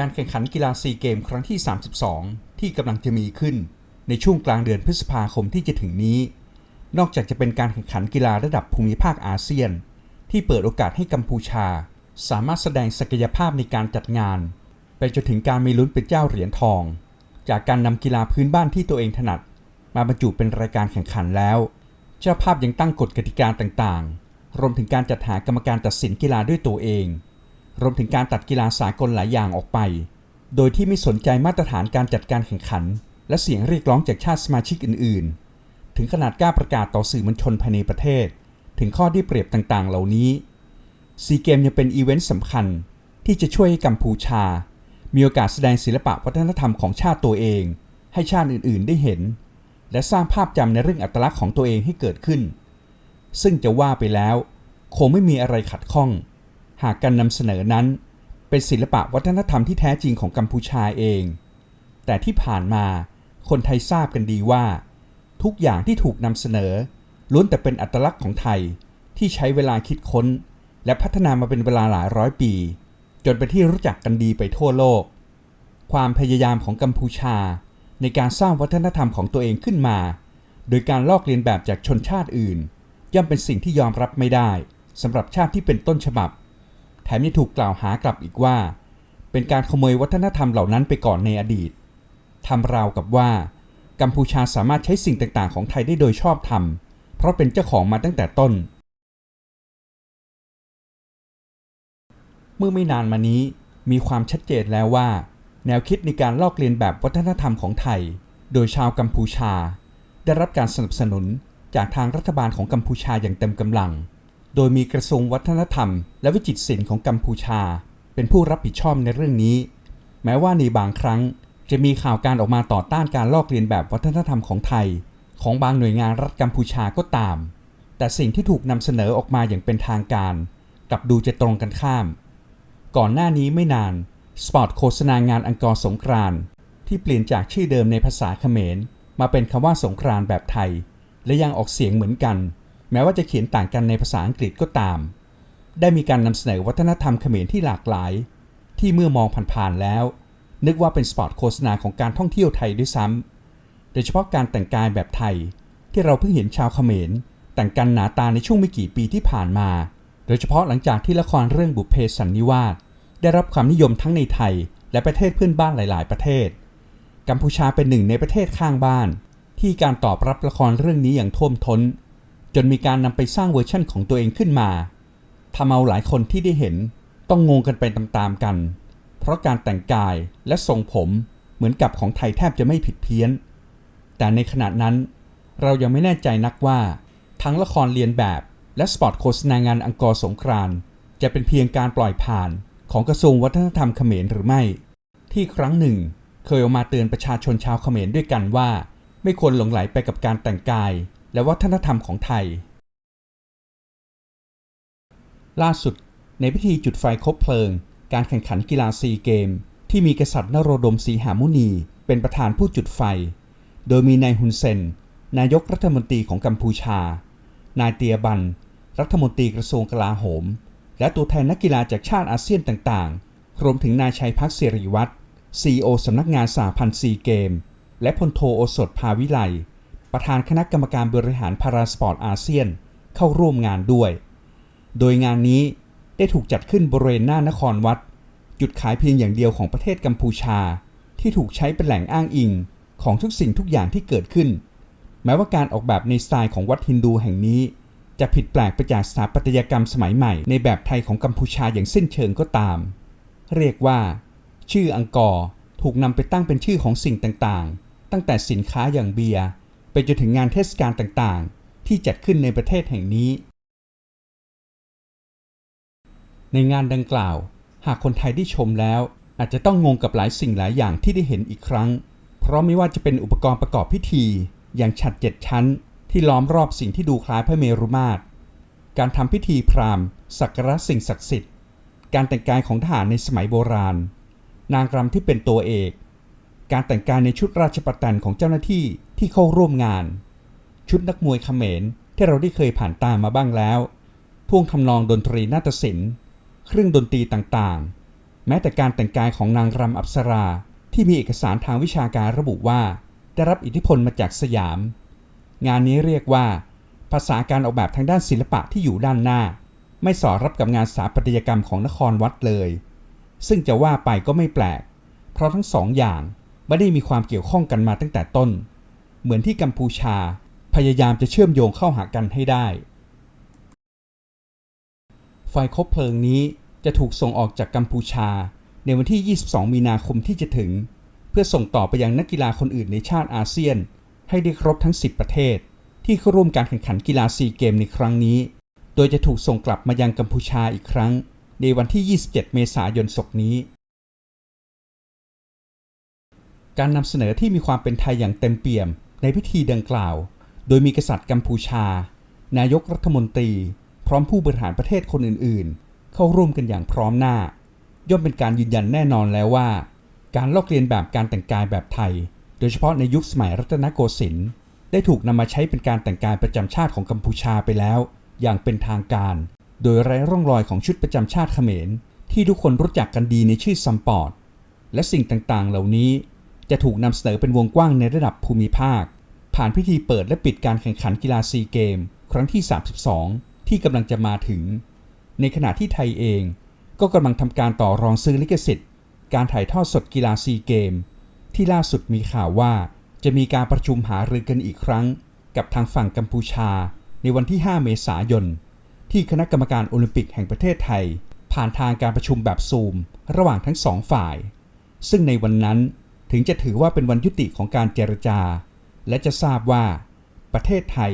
การแข่งขันกีฬาซีเกม ครั้งที่ 32 ที่กำลังจะมีขึ้นในช่วงกลางเดือนพฤษภาคมที่จะถึงนี้ นอกจากจะเป็นการแข่งขันกีฬาระดับภูมิภาคอาเซียน ที่เปิดโอกาสให้กัมพูชา สามารถแสดงศักยภาพในการจัดงาน ไปจนถึงการมีลุ้นเป็นเจ้าเหรียญทอง จากการนำกีฬาพื้นบ้านที่ตัวเองถนัด มาบรรจุเป็นรายการแข่งขันแล้ว เจ้าภาพยังตั้งกฎกติกาต่างๆ รวมถึงการจัดหากรรมการตัดสินกีฬาด้วยตัวเอง รวมถึงการตัดกีฬาสากลหลายอย่างออกไป โดยที่ไม่สนใจมาตรฐานการจัดการแข่งขัน และเสียงเรียกร้องจากชาติสมาชิกอื่น ๆ ถึงขนาดกล้าประกาศต่อสื่อมวลชนภายในประเทศ ถึงข้อที่เปรียบต่างๆ เหล่านี้ซีเกมยังเป็นอีเวนต์สำคัญที่จะช่วยให้กัมพูชา มีโอกาสแสดงศิลปะวัฒนธรรมของชาติตัวเอง ให้ชาติอื่น ๆ ได้เห็น และสร้างภาพจำในเรื่องอัตลักษณ์ของตัวเองให้เกิดขึ้น ซึ่งจะว่าไปแล้ว คงไม่มีอะไรขัดข้อง หากการนำเสนอนั้น เป็นศิลปะวัฒนธรรมที่แท้จริงของกัมพูชาเอง แต่ที่ผ่านมาคนไทยทราบกันดีว่า ทุกอย่างที่ถูกนำเสนอล้วนแต่เป็นอัตลักษณ์ของไทยที่ใช้เวลาคิดค้น และพัฒนามาเป็นเวลาหลายร้อยปี จนเป็นที่รู้จักกันดีไปทั่วโลก ความพยายามของกัมพูชา ในการสร้างวัฒนธรรมของตัวเองขึ้นมา โดยการลอกเลียนแบบจากชนชาติอื่น ย่อมเป็นสิ่งที่ยอมรับไม่ได้สำหรับชาติที่เป็นต้นฉบับ แถมยังถูกกล่าวหากลับอีกว่า เป็นการขโมยวัฒนธรรมเหล่านั้นไปก่อนในอดีตทำราวกับว่า กัมพูชาสามารถใช้สิ่งต่างๆ ของไทยได้โดยชอบธรรม เพราะเป็นเจ้าของมาตั้งแต่ต้น เมื่อไม่นานมานี้มีความชัดเจนแล้วว่า แนวคิดในการลอกเลียนแบบวัฒนธรรมของไทย โดยชาวกัมพูชา ได้รับการสนับสนุนจากทางรัฐบาลของกัมพูชาอย่างเต็มกำลัง โดยมีกระทรวงวัฒนธรรม และวิจิตรศิลป์ของกัมพูชา เป็นผู้รับผิดชอบในเรื่องนี้ แม้ว่าในบางครั้งจะมีข่าวการออกมาต่อต้านการลอกเลียนแบบวัฒนธรรมของไทย ของบางหน่วยงานรัฐกัมพูชาก็ตาม แต่สิ่งที่ถูกนำเสนอออกมาอย่างเป็นทางการกลับดูจะตรงกันข้าม ก่อนหน้านี้ไม่นานสปอตโฆษณางานอังกอร์สงกรานที่เปลี่ยนจากชื่อเดิมในภาษาเขมร มาเป็นคำว่าสงกรานแบบไทย และยังออกเสียงเหมือนกัน แม้ว่าจะเขียนต่างกันในภาษาอังกฤษก็ตาม ได้มีการนำเสนอวัฒนธรรมเขมรที่หลากหลาย ที่เมื่อมองผ่านๆแล้ว นึกว่าเป็นสปอตโฆษณาของการท่องเที่ยวไทยด้วยซ้ำโดยเฉพาะการแต่งกายแบบไทย ที่เราเพิ่งเห็นชาวเขมร แต่งกันหนาตาในช่วงไม่กี่ปีที่ผ่านมา โดยเฉพาะหลังจากที่ละครเรื่องบุพเพสันนิวาสได้รับความนิยมทั้งในไทย และประเทศเพื่อนบ้านหลาย ๆ ประเทศ กัมพูชาเป็นหนึ่งในประเทศข้างบ้าน ที่การตอบรับละครเรื่องนี้อย่างท่วมท้น จนมีการนำไปสร้างเวอร์ชั่นของตัวเองขึ้นมาทำเอาหลายคนที่ได้เห็นต้องงงกันไปตามๆกัน เพราะการแต่งกายและทรงผมเหมือนกับของไทยแทบจะไม่ผิดเพี้ยน แต่ในขณะนั้น เรายังไม่แน่ใจนักว่า ทั้งละครเรียนแบบและสปอตโฆษณางานอังกอร์สงกรานจะเป็นเพียงการปล่อยผ่านของกระทรวงวัฒนธรรมเขมรหรือไม่ ที่ครั้งหนึ่ง เคยออกมาเตือนประชาชนชาวเขมรด้วยกันว่า ไม่ควรหลงไหลไปกับการแต่งกาย และวัฒนธรรมของไทย ล่าสุด ในพิธีจุดไฟคบเพลิง การแข่งขันกีฬาซีเกม ที่มีกษัตริย์นโรดมศรีหามุนี เป็นประธานผู้จุดไฟ โดยมีนายฮุนเซน นายกรัฐมนตรีของกัมพูชา นายเตียบัน รัฐมนตรีกระทรวงกลาโหม และตัวแทนนักกีฬาจากชาติอาเซียนต่างๆ รวมถึงนายชัยพักดิ์สิริวัตรซีโอสำนักงานสาพันธ์ซีเกม และพลโทโอสถภาวิไล ประธานคณะกรรมการบริหารพาราสปอร์ตอาเซียนเข้าร่วมงานด้วย โดยงานนี้ได้ถูกจัดขึ้นบริเวณหน้านครวัด จุดขายเพียงอย่างเดียวของประเทศกัมพูชา ที่ถูกใช้เป็นแหล่งอ้างอิงของทุกสิ่งทุกอย่างที่เกิดขึ้น แม้ว่าการออกแบบในสไตล์ของวัดฮินดูแห่งนี้ จะผิดแปลกไปจากสถาปัตยกรรมสมัยใหม่ ในแบบไทยของกัมพูชาอย่างสิ้นเชิงก็ตาม เรียกว่า ชื่ออังกอร์ถูกนำไปตั้งเป็นชื่อของสิ่งต่างๆ ตั้งแต่สินค้าอย่างเบียร์ ไปจนถึงงานเทศกาลต่างๆ ที่จัดขึ้นในประเทศแห่งนี้ ในงานดังกล่าว หากคนไทยได้ชมแล้ว อาจจะต้องงงกับหลายสิ่งหลายอย่างที่ได้เห็นอีกครั้ง เพราะไม่ว่าจะเป็นอุปกรณ์ประกอบพิธี อย่างฉัดเจ็ดชั้น ที่ล้อมรอบสิ่งที่ดูคล้ายพระเมรุมาตร การทำพิธีพราหมณ์สักการะสิ่งศักดิ์สิทธิ์ การแต่งกายของทหารในสมัยโบราณ นางรำที่เป็นตัวเอก การแต่งกายในชุดราชประแตนของเจ้าหน้าที่ ที่เข้าร่วมงาน ชุดนักมวยเขมรที่เราได้เคยผ่านตามาบ้างแล้วท่วงทำนองดนตรีนาฏศิลป์ เครื่องดนตรีต่างๆ แม้แต่การแต่งกายของนางรำอัปสราที่มีเอกสารทางวิชาการระบุว่า ได้รับอิทธิพลมาจากสยาม งานนี้เรียกว่า ภาษาการออกแบบทางด้านศิลปะที่อยู่ด้านหน้า ไม่สอดรับกับงานสถาปัตยกรรมของนครวัดเลย ซึ่งจะว่าไปก็ไม่แปลก เพราะทั้งสองอย่างไม่ได้มีความเกี่ยวข้องกันมาตั้งแต่ต้น เหมือนที่กัมพูชา พยายามจะเชื่อมโยงเข้าหากันให้ได้ ไฟคบเพลิงนี้จะถูกส่งออกจากกัมพูชา ในวันที่ 22 มีนาคมที่จะถึง เพื่อส่งต่อไปยังนักกีฬาคนอื่นในชาติอาเซียน ให้ได้ครบทั้ง 10 ประเทศ ที่เข้าร่วมการแข่งขันกีฬาซีเกมในครั้งนี้ โดยจะถูกส่งกลับมายังกัมพูชาอีกครั้ง ในวันที่ 27 เมษายนศกนี้การนำเสนอที่มีความเป็นไทยอย่างเต็มเปี่ยม ในพิธีดังกล่าว โดยมีกษัตริย์กัมพูชา นายกรัฐมนตรี พร้อมผู้บริหารประเทศคนอื่นๆ เข้าร่วมกันอย่างพร้อมหน้า ย่อมเป็นการยืนยันแน่นอนแล้วว่า การลอกเลียนแบบการแต่งกายแบบไทย โดยเฉพาะในยุคสมัยรัตนโกสินทร์ได้ถูกนำมาใช้เป็นการแต่งกายประจำชาติของกัมพูชาไปแล้ว อย่างเป็นทางการ โดยไร้ร่องรอยของชุดประจำชาติเขมร ที่ทุกคนรู้จักกันดีในชื่อซัมปอร์ตและสิ่งต่างๆ เหล่านี้ จะถูกนำเสนอเป็นวงกว้างในระดับภูมิภาค ผ่านพิธีเปิดและปิดการแข่งขันกีฬาซีเกม ครั้งที่ 32 ที่กำลังจะมาถึง ในขณะที่ไทยเองก็กำลังทำการต่อรองซื้อลิขสิทธิ์ การถ่ายทอดสดกีฬาซีเกม ที่ล่าสุดมีข่าวว่าจะมีการประชุมหารือกันอีกครั้ง กับทางฝั่งกัมพูชา ในวันที่ 5 เมษายน ที่คณะกรรมการโอลิมปิกแห่งประเทศไทย ผ่านทางการประชุมแบบซูม ระหว่างทั้งสองฝ่าย ซึ่งในวันนั้น ถึงจะถือว่าเป็นวันยุติของการเจรจา และจะทราบว่า ประเทศไทย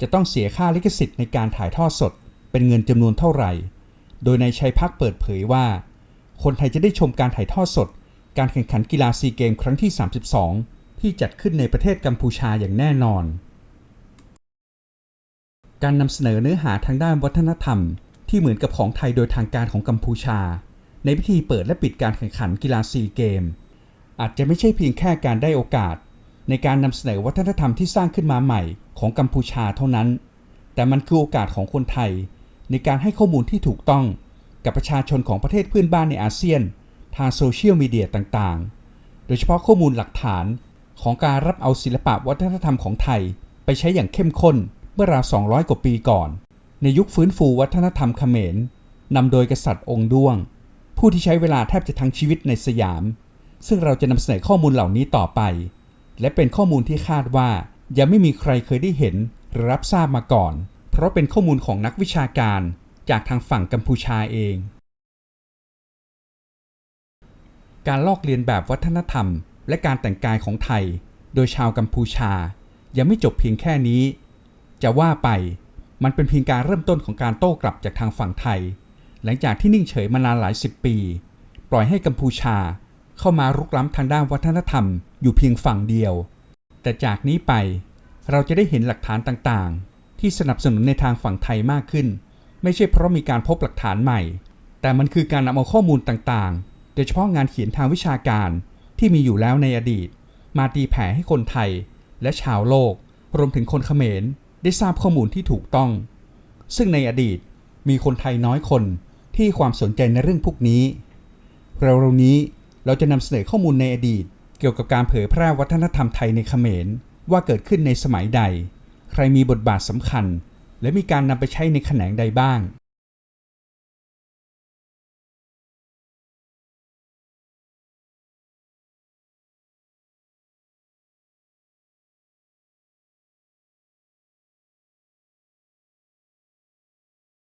จะต้องเสียค่าลิขสิทธิ์ในการถ่ายทอดสด เป็นเงินจำนวนเท่าไหร่ โดยนายชัยพักเปิดเผยว่า คนไทยจะได้ชมการถ่ายทอดสด การแข่งขันกีฬาซีเกมครั้งที่ 32 ที่จัดขึ้นในประเทศกัมพูชาอย่างแน่นอน การนำเสนอเนื้อหาทางด้านวัฒนธรรม ที่เหมือนกับของไทยโดยทางการของกัมพูชา ในพิธีเปิดและปิดการแข่งขันกีฬาซีเกม อาจจะไม่ใช่เพียงแค่การได้โอกาส ในการนำเสนอวัฒนธรรมที่สร้างขึ้นมาใหม่ของกัมพูชาเท่านั้น แต่มันคือโอกาสของคนไทย ในการให้ข้อมูลที่ถูกต้องกับประชาชนของประเทศเพื่อนบ้านในอาเซียน ทางโซเชียลมีเดียต่างๆ โดยเฉพาะข้อมูลหลักฐานของการรับเอาศิลปะวัฒนธรรมของไทย ไปใช้อย่างเข้มข้นเมื่อราว 200 กว่าปีก่อน ในยุคฟื้นฟูวัฒนธรรมเขมรนำโดยกษัตริย์องค์ด้วง ผู้ที่ใช้เวลาแทบจะทั้งชีวิตในสยาม ซึ่งเราจะนำเสนอข้อมูลเหล่านี้ต่อไป และเป็นข้อมูลที่คาดว่า ยังไม่มีใครเคยได้เห็นหรือรับทราบมาก่อน เพราะเป็นข้อมูลของนักวิชาการจากทางฝั่งกัมพูชาเอง การลอกเลียนแบบวัฒนธรรม และการแต่งกายของไทย โดยชาวกัมพูชา ยังไม่จบเพียงแค่นี้ จะว่าไปมันเป็นเพียงการเริ่มต้นของการโต้กลับจากทางฝั่งไทย หลังจากที่นิ่งเฉยมานานหลายสิบปี ปล่อยให้กัมพูชา เข้ามารุกล้ำทางด้านวัฒนธรรมอยู่เพียงฝั่งเดียว แต่จากนี้ไปเราจะได้เห็นหลักฐานต่างๆ ที่สนับสนุนในทางฝั่งไทยมากขึ้น ไม่ใช่เพราะมีการพบหลักฐานใหม่ แต่มันคือการนำเอาข้อมูลต่างๆ โดยเฉพาะงานเขียนทางวิชาการที่มีอยู่แล้วในอดีต มาตีแผ่ให้คนไทย และชาวโลก รวมถึงคนเขมรได้ทราบข้อมูลที่ถูกต้อง ซึ่งในอดีตมีคนไทยน้อยคนที่ความสนใจในเรื่องพวกนี้เร็วๆนี้ เราจะนำเสนอข้อมูลในอดีต เกี่ยวกับการเผยแพร่วัฒนธรรมไทยในเขมร ว่าเกิดขึ้นในสมัยใด ใครมีบทบาทสำคัญ และมีการนำไปใช้ในแขนงใดบ้าง